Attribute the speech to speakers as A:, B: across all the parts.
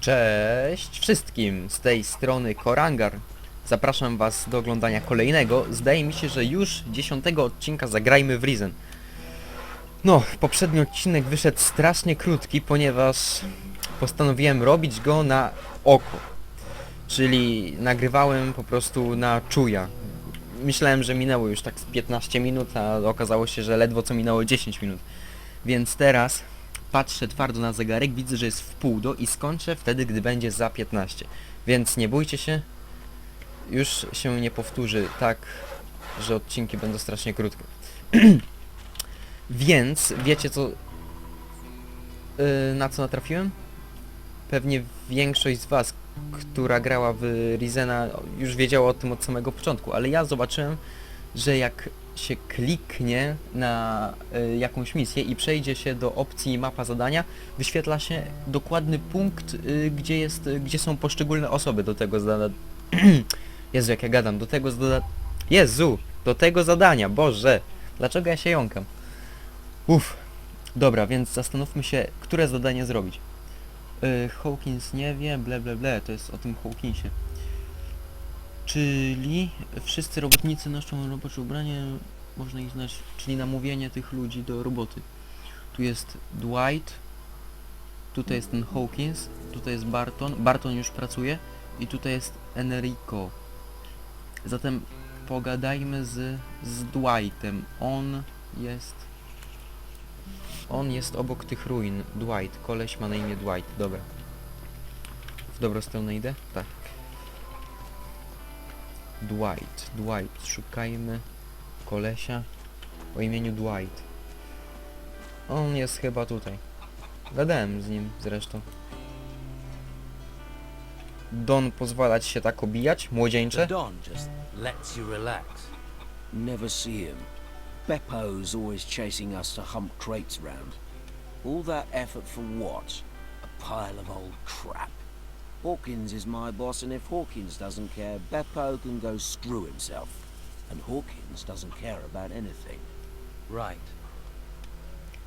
A: Cześć wszystkim, z tej strony Korangar. Zapraszam was do oglądania kolejnego, zdaje mi się, że już dziesiątego odcinka Zagrajmy w Risen. No, poprzedni odcinek wyszedł strasznie krótki, ponieważ postanowiłem robić go na oko. Czyli nagrywałem po prostu na czuja. Myślałem, że minęło już tak z 15 minut, a okazało się, że ledwo co minęło 10 minut. Więc teraz patrzę twardo na zegarek, widzę, że jest w pół do i skończę wtedy, gdy będzie za 15. Więc nie bójcie się, już się nie powtórzy tak, że odcinki będą strasznie krótkie. Więc wiecie co, yy, na co natrafiłem? Pewnie większość z was, która grała w Rizena już wiedziała o tym od samego początku, ale ja zobaczyłem, że jak się kliknie na y, jakąś misję i przejdzie się do opcji mapa zadania, wyświetla się dokładny punkt, y, gdzie jest, y, gdzie są poszczególne osoby do tego zadania. Jezu, jak ja gadam, do tego zadania. Jezu, do tego zadania, Boże, dlaczego ja się jąkam? Uff, dobra, więc zastanówmy się, które zadanie zrobić. Y, Hawkins nie wie, ble ble ble, to jest o tym Hawkinsie. Czyli wszyscy robotnicy noszą robocze ubranie, można ich znać, czyli namówienie tych ludzi do roboty. Tu jest Dwight, tutaj jest ten Hawkins, tutaj jest Barton, Barton już pracuje i tutaj jest Enrico. Zatem pogadajmy z, z Dwightem. On jest... On jest obok tych ruin. Dwight, koleś ma na imię Dwight, dobra. W dobrą stronę idę? Tak. Dwight, Dwight, szukajmy kolesia o imieniu Dwight. On jest chyba tutaj. Gadałem z nim zresztą. Don pozwalać się tak obijać, młodzieńcze?
B: Don just lets you relax.
C: Never see him. Beppo's always chasing us to hump crates round. All that effort for what? A pile of old crap. Hawkins is my boss, and if Hawkins doesn't care, Beppo can go screw himself. And Hawkins doesn't care about anything.
B: Right.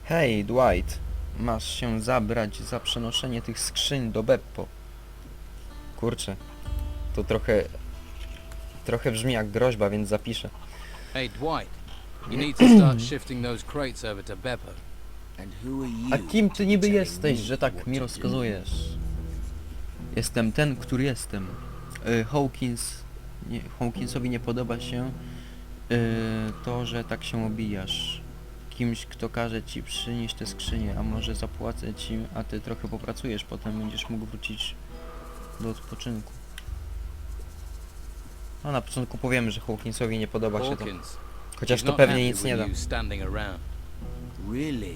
A: Hej, Dwight. Masz się zabrać za przenoszenie tych skrzyń do Beppo. Kurczę. To trochę... Trochę brzmi jak groźba, więc zapiszę.
D: Hey Dwight, you need to start shifting those crates over to Beppo.
C: And who are you?
A: A kim ty niby jesteś, że tak mi rozkazujesz? Jestem ten, który jestem. Y, Hawkins... Nie, Hawkinsowi nie podoba się y, to, że tak się obijasz. Kimś, kto każe ci przynieść te skrzynie, a może zapłacę ci, a ty trochę popracujesz, potem będziesz mógł wrócić do odpoczynku. No na początku powiemy, że Hawkinsowi nie podoba się to.
D: Hawkins,
A: Chociaż to pewnie nic nie da.
C: Really?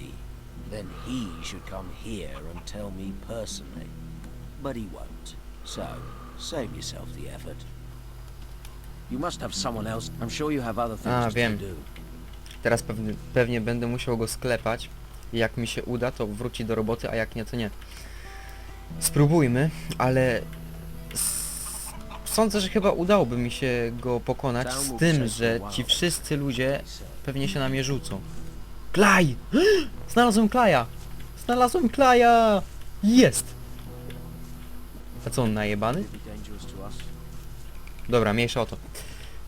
C: Then he should come here and tell me personally. But he won't. So, save yourself the effort. You must have someone else. I'm sure you have other things
A: A,
C: to
A: wiem.
C: do.
A: Teraz pewnie, pewnie będę musiał go sklepać. Jak mi się uda, to wróci do roboty, a jak nie, to nie. Spróbujmy, ale... s- Sądzę, że chyba udałoby mi się go pokonać z tym, że ci wszyscy ludzie pewnie się na mnie rzucą. Klaj! Znalazłem Klaja! Znalazłem Klaja! Jest! A co on najebany? Dobra, mniejsza o to.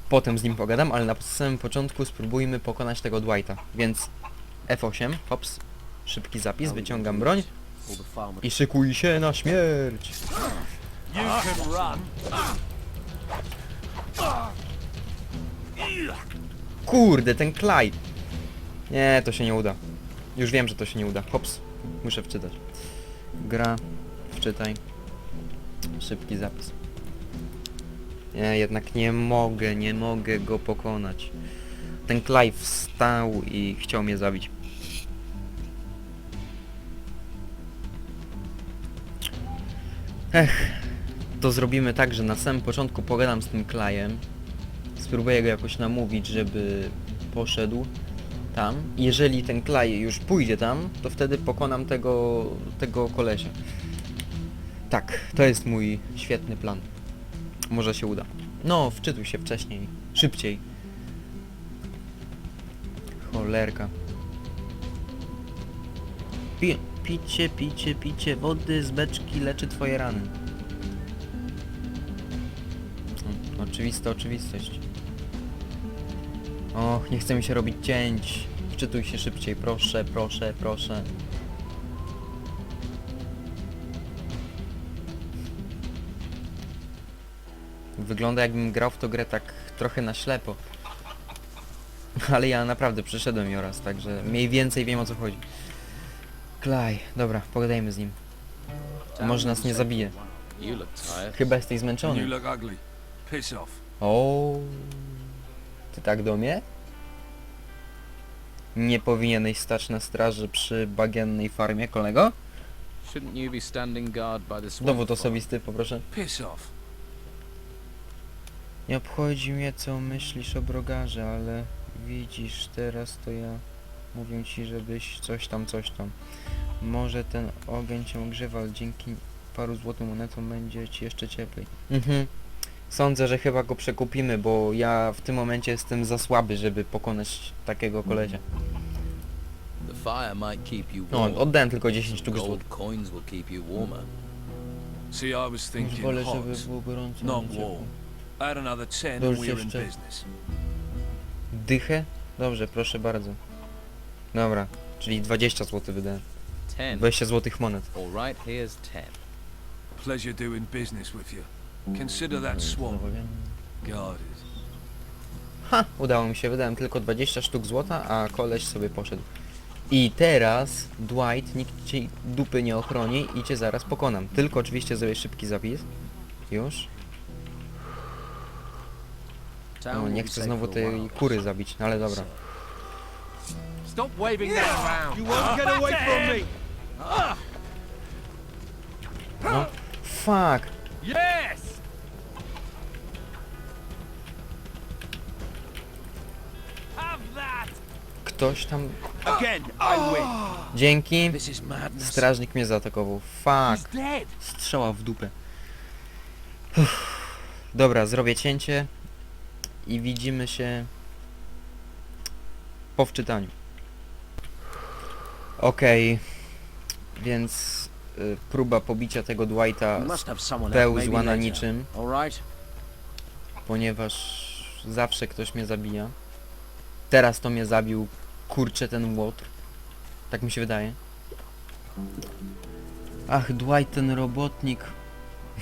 A: Potem z nim pogadam, ale na samym początku spróbujmy pokonać tego Dwighta. Więc F8, hops, szybki zapis, wyciągam broń i szykuj się na śmierć. Kurde, ten Clyde. Nie, to się nie uda. Już wiem, że to się nie uda. Hops, muszę wczytać. Gra, wczytaj. Szybki zapis. Nie, jednak nie mogę, nie mogę go pokonać. Ten Clive wstał i chciał mnie zabić. Ech, to zrobimy tak, że na samym początku pogadam z tym Klajem. Spróbuję go jakoś namówić, żeby poszedł tam. Jeżeli ten Klaj już pójdzie tam, to wtedy pokonam tego, tego kolesia. Tak, to jest mój świetny plan. Może się uda. No, wczytuj się wcześniej. Szybciej. Cholerka. Pi picie, picie, picie wody z beczki leczy twoje rany. O, Oczywista oczywistość. Och, nie chce mi się robić cięć. Wczytuj się szybciej, proszę, proszę, proszę. Wygląda jakbym grał w tą grę tak trochę na ślepo. Ale ja naprawdę przeszedłem Joraz, także mniej więcej wiem o co chodzi. Klaj, dobra, pogadajmy z nim. Może nas nie zabije.
D: You look tired.
A: Chyba jesteś
E: You
A: zmęczony.
E: look ugly. Piss off.
A: O, Ty tak do mnie? Nie powinieneś stać na straży przy bagiennej farmie, kolego?
D: Shouldn't you be standing guard by the swamp?
A: Dowód osobisty, poproszę.
E: Piss off.
A: Nie obchodzi mnie co myślisz o brogarze, ale widzisz, teraz to ja mówię ci, żebyś coś tam, coś tam. Może ten ogień cię ogrzewa, ale dzięki paru złotym monetom będzie ci jeszcze cieplej. Mhm. Sądzę, że chyba go przekupimy, bo ja w tym momencie jestem za słaby, żeby pokonać takiego kolesia.
D: The fire might keep you
A: No,
D: warm.
A: oddałem tylko 10 sztuk złotych.
D: Gold coins will keep you warmer.
E: See, I was thinking
A: Wolę, żeby
E: hot,
A: było gorąco.
E: not warm. Add another we're in
A: jeszcze.
E: business.
A: Dychę? Dobrze, proszę bardzo. Dobra, czyli 20 zł wydałem.
D: Ten.
A: 20 złotych monet.
D: All right, here's ten.
E: Pleasure doing business with you. Consider that swamp guarded.
A: Ha! Udało mi się, wydałem tylko 20 sztuk złota, a koleś sobie poszedł. I teraz, Dwight, nikt ci dupy nie ochroni i cię zaraz pokonam. Tylko oczywiście zrobię szybki zapis. Już. No, nie chcę znowu tej kury zabić, no ale dobra.
E: Stop waving that around.
F: You won't get away from me!
A: No. Fuck!
F: Yes! Have that!
A: Ktoś tam...
F: Again, I win.
A: Dzięki!
C: This is madness.
A: Strażnik mnie zaatakował.
F: He's
A: Fuck!
F: dead.
A: Strzała w dupę. Uff. Dobra, zrobię cięcie i widzimy się po wczytaniu. Okej, więc y, próba pobicia tego Dwighta pełzła na niczym, ponieważ zawsze ktoś mnie zabija. Teraz to mnie zabił, kurczę, ten łotr. Tak mi się wydaje. Ach, Dwight, ten robotnik.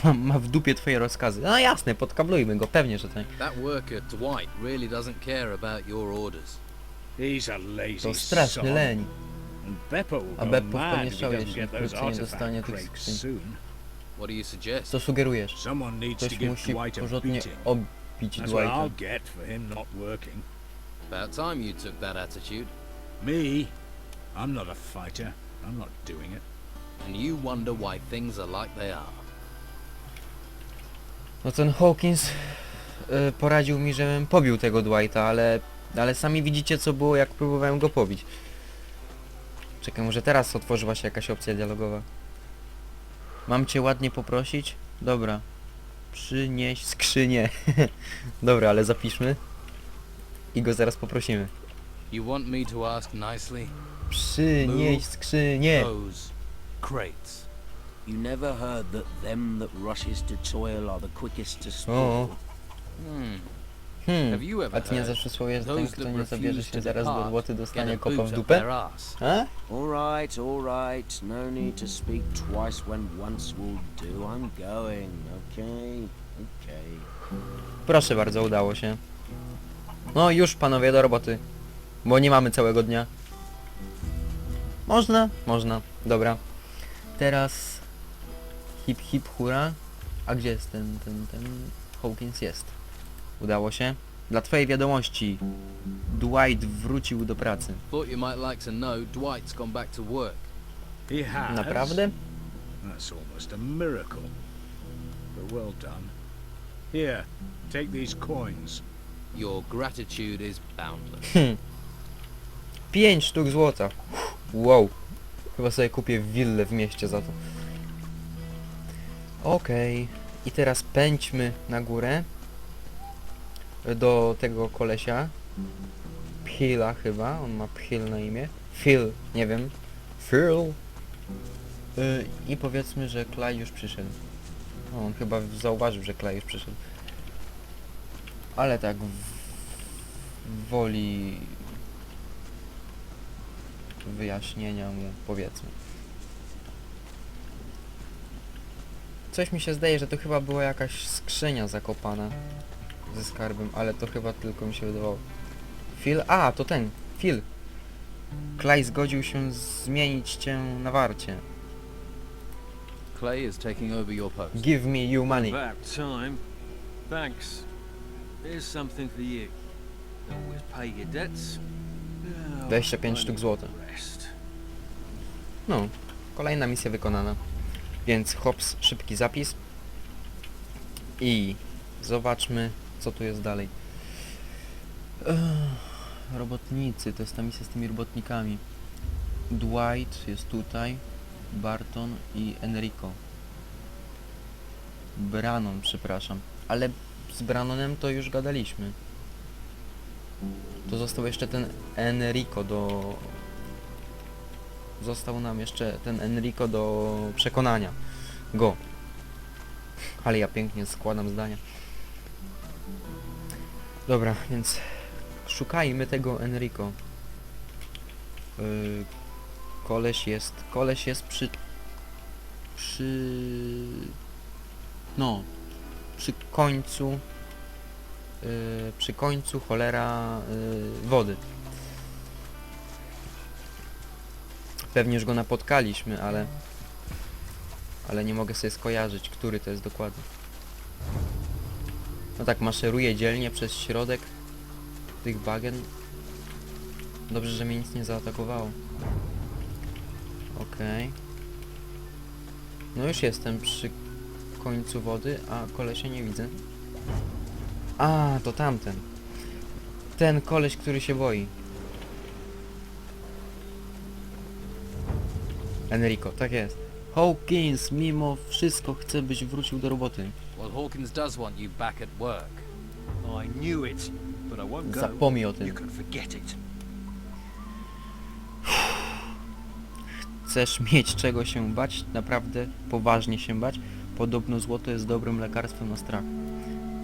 A: Ma, ma w dupie twoje rozkazy. No jasne, podkablujmy go, pewnie, że tak.
D: That worker, Dwight, really doesn't care about your orders.
F: He's a lazy
A: To straszny
F: sod.
A: leń.
F: And Beppo will
A: A
F: go
A: Beppo w
F: mad
A: nie
F: if he doesn't get those
A: wkrótce nie dostanie
F: artifact
A: tych
F: crates
A: skrzyń.
F: soon.
D: What do you suggest?
A: Co sugerujesz?
F: Someone needs to
A: Ktoś
F: give
A: musi
F: Dwight a
A: porządnie
F: beating.
A: obić
F: That's what
A: Dwighta.
F: Get for him not working.
D: About time you took that attitude.
F: Me? I'm not a fighter. I'm not doing it.
D: And you wonder why things are like they are.
A: No ten Hawkins y, poradził mi, żebym pobił tego Dwighta, ale, ale sami widzicie co było jak próbowałem go pobić. Czekaj, może teraz otworzyła się jakaś opcja dialogowa. Mam cię ładnie poprosić? Dobra. Przynieś skrzynię. Dobra, ale zapiszmy. I go zaraz poprosimy.
D: You want me to ask nicely?
A: Przynieś skrzynię.
B: Those crates.
C: You never heard that them that rushes to toil are the quickest to
A: O,
C: spoil.
D: Hmm.
A: hmm.
D: Have you
A: A
D: ever
A: ty nie
D: heard?
A: zawsze przysłowie, że ten
D: Those
A: kto
D: that
A: nie zabierze
D: refuse
A: się
D: to
A: zaraz do
D: depart
A: złoty
D: Get
A: dostanie
D: a
A: kopa
D: boot
A: w
D: up
A: dupę?
D: their ass.
A: A?
C: All right, all right. No need to speak twice when once will do. I'm going. Okay, okay.
A: Proszę bardzo, udało się. No już panowie do roboty. Bo nie mamy całego dnia. Można? Można. Dobra. Teraz hip hip hura. A gdzie jest ten, ten, ten Hawkins jest? Udało się. Dla twojej wiadomości. Dwight wrócił do pracy.
D: Thought you might like to know Dwight's gone back to work.
F: He has.
A: Naprawdę?
F: That's almost a miracle. But well done. Here, take these coins.
D: Your gratitude is boundless.
A: Hm. 5 sztuk złota. Wow. Chyba sobie kupię willę w mieście za to. Okej. I teraz pędźmy na górę. Do tego kolesia. Phila chyba. On ma Phil na imię. Phil, nie wiem. Phil. Y, I powiedzmy, że Klaj już przyszedł. O, on chyba zauważył, że Klaj już przyszedł. Ale tak w woli wyjaśnienia mu powiedzmy. Coś mi się zdaje, że to chyba była jakaś skrzynia zakopana ze skarbem, ale to chyba tylko mi się wydawało. Phil? A, to ten, Phil. Klaj zgodził się zmienić cię na warcie.
D: Clay is taking over your post.
A: Give me you money.
G: About time. Thanks. Here's something for you. Always pay your debts. Now,
A: 25
G: I
A: sztuk złota. No, kolejna misja wykonana. Więc hops, szybki zapis. I zobaczmy, co tu jest dalej. Ech, robotnicy, to jest ta misja z tymi robotnikami. Dwight jest tutaj, Barton i Enrico. Branon, przepraszam. Ale z Branonem to już gadaliśmy. To został jeszcze ten Enrico do Został nam jeszcze ten Enrico do przekonania go. Ale ja pięknie składam zdania. Dobra, więc szukajmy tego Enrico. Yy, koleś jest, koleś jest przy... przy... no, przy końcu yy, przy końcu cholera yy, wody. Pewnie już go napotkaliśmy, ale... Ale nie mogę sobie skojarzyć, który to jest dokładnie. No tak, maszeruje dzielnie przez środek tych bagien. Dobrze, że mnie nic nie zaatakowało. Okej. No już jestem przy końcu wody, a kolesia nie widzę. A, to tamten. Ten koleś, który się boi. Enrico, tak jest. Hawkins, mimo wszystko chce, byś wrócił do roboty.
D: Well, Hawkins does want you back at work.
G: I knew it, but I won't go.
A: Zapomnij o
G: You
A: tym.
G: can forget it.
A: Chcesz mieć czego się bać? Naprawdę poważnie się bać? Podobno złoto jest dobrym lekarstwem na strach.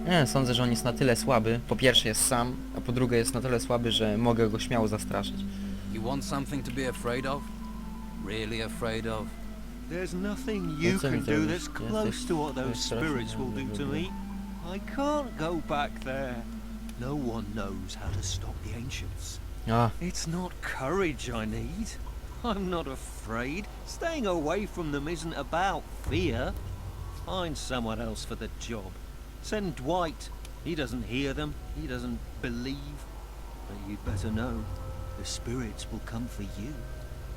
A: Nie, sądzę, że on jest na tyle słaby. Po pierwsze jest sam, a po drugie jest na tyle słaby, że mogę go śmiało zastraszyć.
D: You want something to be afraid of? Really afraid of?
G: There's nothing you can do that's
A: jesteś-
G: close to what those spirits will do to me. I can't go back there. No one knows how to stop the ancients.
A: A,
G: It's not courage I need. I'm not afraid. Staying away from them isn't about fear. Find someone else for the job. Send Dwight. He doesn't hear them. He doesn't believe. But you'd better know. The spirits will come for you.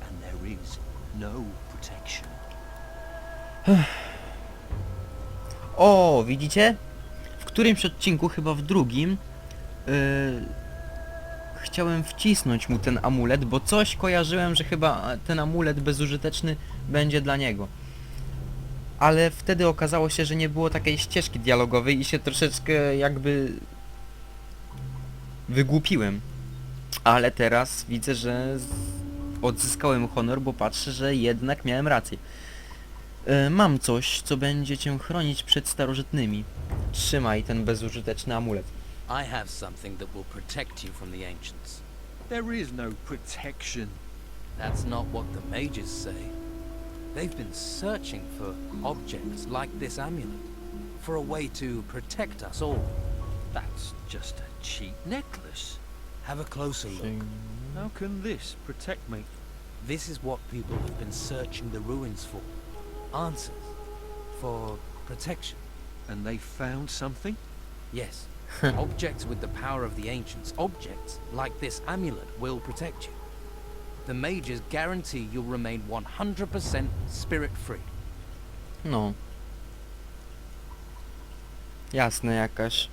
G: And there is no protection.
A: O, widzicie? W którymś odcinku, chyba w drugim, yy, chciałem wcisnąć mu ten amulet, bo coś kojarzyłem, że chyba ten amulet bezużyteczny będzie dla niego. Ale wtedy okazało się, że nie było takiej ścieżki dialogowej i się troszeczkę jakby wygłupiłem. Ale teraz widzę, że odzyskałem honor, bo patrzę, że jednak miałem rację. E, mam coś, co będzie cię chronić przed starożytnymi. Trzymaj ten bezużyteczny amulet.
D: I have something that will protect you from the ancients.
G: There is no protection.
D: That's not what the mages say. They've been searching for objects like this amulet, for a way to protect us all.
G: That's just a cheap necklace.
D: Have a closer look.
G: How can this protect me?
D: This is what people have been searching the ruins for. Answers. For protection.
G: And they found something?
D: Yes. objects with the power of the ancients, objects like this amulet, will protect you. The mages guarantee you'll remain 100% spirit free.
A: No. Jasne, jakaś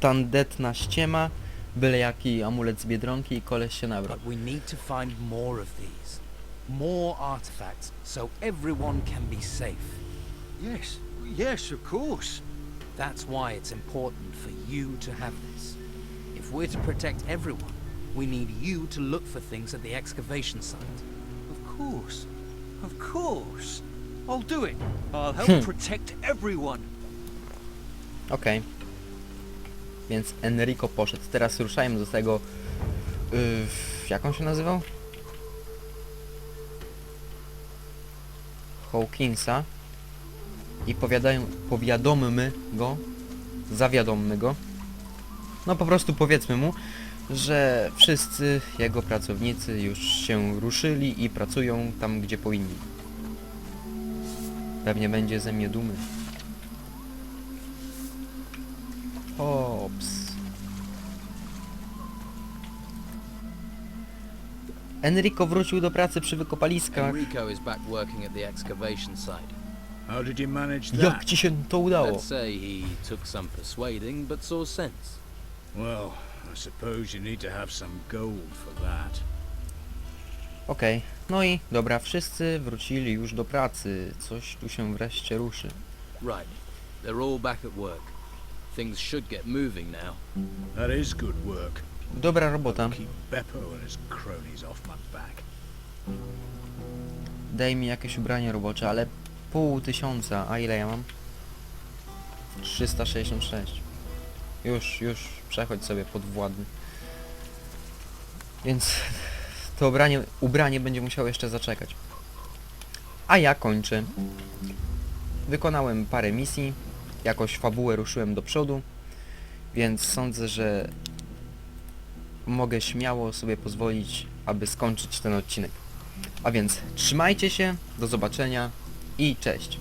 A: tandetna ściema, byle jaki amulet z Biedronki i koleś się nabrał.
D: But we need to find more of these. More artifacts, so everyone can be safe.
G: Yes, yes, of course.
D: That's why it's important for you to have this. If we're to protect everyone, we need you to look for things at the excavation site.
G: Of course. Of course. I'll do it. I'll help
A: Hmm.
G: protect everyone.
A: Okej. Więc Enrico poszedł. Teraz ruszajmy do tego... Yy, jak on się nazywał? Hawkinsa. I powiadają, powiadommy go, zawiadommy go. No po prostu powiedzmy mu, że wszyscy jego pracownicy już się ruszyli i pracują tam, gdzie powinni. Pewnie będzie ze mnie dumy. Enrico wrócił do pracy przy wykopaliskach.
H: Enrico is back working at the excavation site.
F: How did you manage that?
A: Jak ci się to udało?
H: Let's say he took some persuading, but saw sense.
F: Well, I suppose you need to have some gold for that.
A: Okej, no i dobra, wszyscy wrócili już do pracy. Coś tu się wreszcie ruszy.
H: Right, they're all back at work. Things should get moving now.
F: That is good work.
A: Dobra robota. Daj mi jakieś ubranie robocze, ale pół tysiąca. A ile ja mam? 366. Już, już przechodź sobie pod władny. Więc to ubranie, ubranie będzie musiało jeszcze zaczekać. A ja kończę. Wykonałem parę misji, jakoś fabułę ruszyłem do przodu, więc sądzę, że mogę śmiało sobie pozwolić, aby skończyć ten odcinek. A więc trzymajcie się, do zobaczenia i cześć.